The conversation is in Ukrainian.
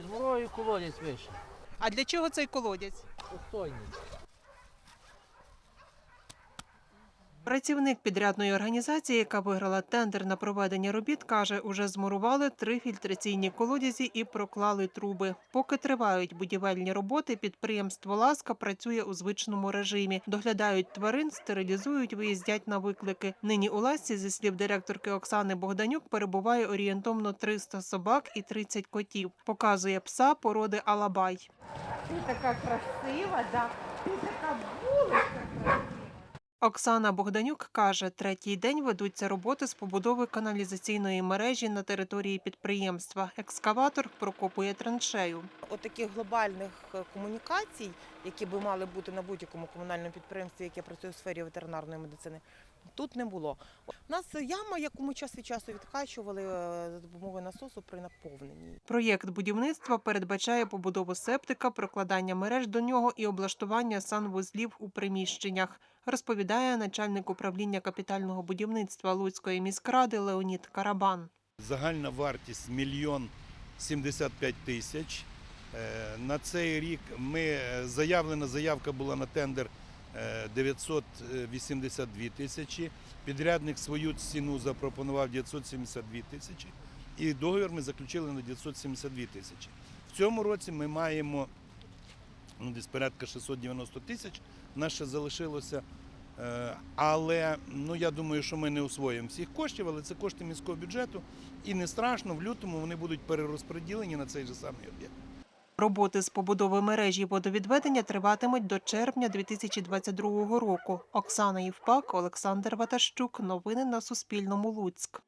Під горою колодязь вище. А для чого цей колодязь? Устойний. Працівник підрядної організації, яка виграла тендер на проведення робіт, каже, уже змурували три фільтраційні колодязі і проклали труби. Поки тривають будівельні роботи, підприємство Ласка працює у звичному режимі. Доглядають тварин, стерилізують, виїздять на виклики. Нині у Ласці, зі слів директорки Оксани Богданюк, перебуває орієнтовно 300 собак і 30 котів. Показує пса породи Алабай. Ти така красива, да. Ти така булочка. Оксана Богданюк каже, третій день ведуться роботи з побудови каналізаційної мережі на території підприємства. Екскаватор прокопує траншею. Отаких глобальних е, комунікацій, які би мали бути на будь-якому комунальному підприємстві, яке працює у сфері ветеринарної медицини, тут не було. У нас яма, яку ми час від часу відкачували е, за допомогою насосу при наповненні. Проєкт будівництва передбачає побудову септика, прокладання мереж до нього і облаштування санвузлів у приміщеннях, розповідає начальник управління капітального будівництва Луцької міськради Леонід Карабан. Загальна вартість мільйон 75 тисяч. Е, На цей рік ми е, заявлена заявка була на тендер 982 тисячі. Підрядник свою ціну запропонував 972 тисячі. І договір ми заключили на 972 тисячі. В цьому році ми маємо ну, десь порядка 690 тисяч. Нас ще залишилося. Е, Але ну я думаю, що ми не освоїмо всіх коштів, але це кошти міського бюджету. І не страшно, в лютому вони будуть перерозподілені на цей же самий об'єкт. Роботи з побудови мережі водовідведення триватимуть до червня 2022 року. Оксана Євпак, Олександр Ватащук. Новини на Суспільному. Луцьк.